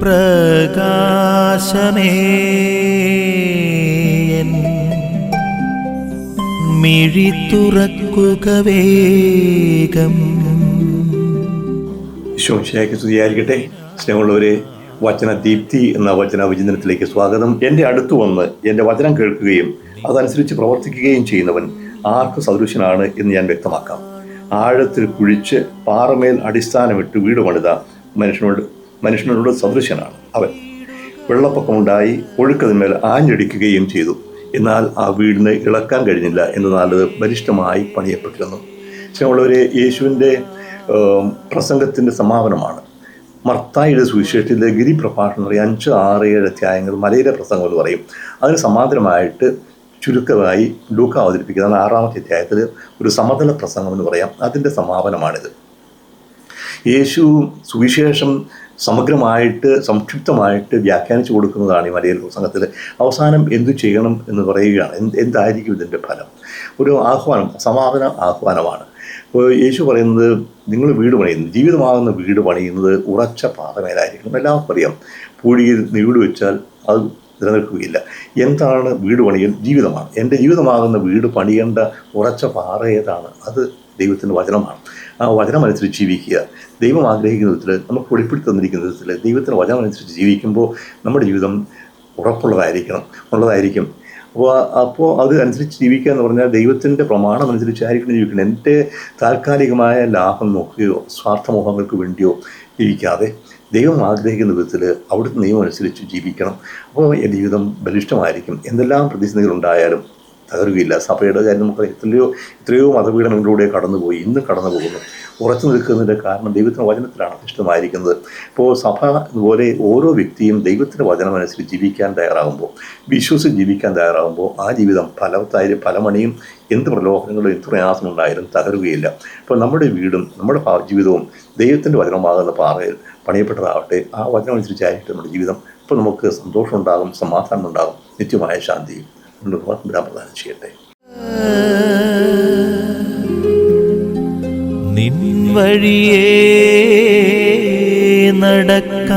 പ്രകാശമേ. മിഴി തുറക്കുക വേഗം. ശോശയാക്കി സ്തുതിയായിരിക്കട്ടെ. സ്നേഹമുള്ളവരെ വചന ദീപ്തി എന്ന വചന വിചിന്തനത്തിലേക്ക് സ്വാഗതം. എന്റെ അടുത്ത് വന്ന് എന്റെ വചനം കേൾക്കുകയും അതനുസരിച്ച് പ്രവർത്തിക്കുകയും ചെയ്യുന്നവൻ ആർക്ക് സദൃശനാണ് എന്ന് ഞാൻ വ്യക്തമാക്കാം. ആഴത്തിൽ കുഴിച്ച് പാറമേൽ അടിസ്ഥാനമിട്ട് വീട് പണിത മനുഷ്യനോട് മനുഷ്യനോട് സദൃശനാണ് അവൻ. വെള്ളപ്പൊക്കമുണ്ടായി ഒഴുക്കതിന്മേൽ ആഞ്ഞടിക്കുകയും ചെയ്തു. എന്നാൽ ആ വീടിന് ഇളക്കാൻ കഴിഞ്ഞില്ല എന്നാൽ അത് ബലിഷ്ഠമായി പണിയപ്പെട്ടിരുന്നു. സ്നേഹമുള്ളവരെ യേശുവിന്റെ പ്രസംഗത്തിന്റെ സമാപനമാണ്. മർത്തായിയുടെ സുവിശേഷത്തിലെ ഗിരിപ്രഭാഷണം പറയും അഞ്ച് ആറ് ഏഴ് അധ്യായങ്ങൾ മലയിലെ പ്രസംഗം എന്ന് പറയും. അതിന് സമാന്തരമായിട്ട് ചുരുക്കമായി ലൂക്ക അവതരിപ്പിക്കുന്ന ആറാമത്തെ അധ്യായത്തിൽ ഒരു സമതല പ്രസംഗം എന്ന് പറയാം. അതിന്റെ സമാപനമാണിത്. യേശു സുവിശേഷം സമഗ്രമായിട്ട് സംക്ഷിപ്തമായിട്ട് വ്യാഖ്യാനിച്ചു കൊടുക്കുന്നതാണ് ഈ മലയാള സംഘത്തിൽ അവസാനം എന്തു ചെയ്യണം എന്ന് പറയുകയാണ്. എന്ത് എന്തായിരിക്കും ഇതിന്റെ ഫലം? ഒരു ആഹ്വാനം സമാപന ആഹ്വാനമാണ്. ഇപ്പോൾ യേശു പറയുന്നത് നിങ്ങൾ വീട് പണിയുന്നത് ജീവിതമാകുന്ന വീട് പണിയുന്നത് ഉറച്ച പാതമേലായിരിക്കണം എല്ലാവർക്കും അറിയാം പൂഴിയിൽ വീട് വെച്ചാൽ അത് നിലനിൽക്കുകയില്ല. എന്താണ് വീട് പണിയൽ? ജീവിതമാണ്. എന്റെ ജീവിതമാകുന്ന വീട് പണിയേണ്ട ഉറച്ച പാറ ഏതാണ്? അത് ദൈവത്തിന്റെ വചനമാണ്. ആ വചനം അനുസരിച്ച് ജീവിക്കുക. ദൈവം ആഗ്രഹിക്കുന്ന വിധത്തിൽ നമുക്ക് വെളിപ്പെടുത്തി തന്നിരിക്കുന്ന വിധത്തിൽ ദൈവത്തിന്റെ വചനം അനുസരിച്ച് ജീവിക്കുമ്പോൾ നമ്മുടെ ജീവിതം ഉറപ്പുള്ളതായിരിക്കണം. ഉള്ളതായിരിക്കും. അപ്പോൾ അപ്പോൾ അത് അനുസരിച്ച് ജീവിക്കുക എന്ന് പറഞ്ഞാൽ ദൈവത്തിന്റെ പ്രമാണം അനുസരിച്ചായിരിക്കണം ജീവിക്കണം. എന്റെ താൽക്കാലികമായ ലാഭം നോക്കുകയോ സ്വാർത്ഥമോഹങ്ങൾക്ക് വേണ്ടിയോ ജീവിക്കാതെ ദൈവം ആഗ്രഹിക്കുന്ന വിധത്തിൽ അവിടുത്തെ നിയമം അനുസരിച്ച് ജീവിക്കണം. അപ്പോൾ ജീവിതം ബലിഷ്ഠമായിരിക്കും. എന്തെല്ലാം പ്രതിസന്ധികളുണ്ടായാലും തകരുകയില്ല. സഭയുടെ കാര്യം നമുക്ക് എത്രയോ എത്രയോ മതപീഠനങ്ങളിലൂടെ കടന്നുപോയി ഇന്നും കടന്നു പോകുന്നു ഉറച്ചു നിൽക്കുന്നതിന്റെ കാരണം ദൈവത്തിന്റെ വചനത്തിലാണ് ഇഷ്ടമായിരിക്കുന്നത് ഇപ്പോൾ സഭ ഇതുപോലെ ഓരോ വ്യക്തിയും ദൈവത്തിന്റെ വചനമനുസരിച്ച് ജീവിക്കാൻ തയ്യാറാകുമ്പോൾ വിശ്വസിച്ച് ജീവിക്കാൻ തയ്യാറാകുമ്പോൾ ആ ജീവിതം ഫലവത്തായാലും ഫലമണിയും എന്ത് പ്രലോഭനങ്ങളും എന്ത് പ്രയാസമുണ്ടായാലും തകരുകയില്ല. അപ്പോൾ നമ്മുടെ വീടും നമ്മുടെ ജീവിതവും ദൈവത്തിന്റെ വചനമാകുന്ന പാറയിൽ പണിയപ്പെട്ടതാവട്ടെ ആ വചനമനുസരിച്ചായിട്ട് നമ്മുടെ ജീവിതം. അപ്പോൾ നമുക്ക് സന്തോഷമുണ്ടാകും സമാധാനം ഉണ്ടാകും നിത്യമായ ശാന്തിയും. പ്രദാനം ചെയ്യട്ടെ. നിൻ വഴിയേ നടക്ക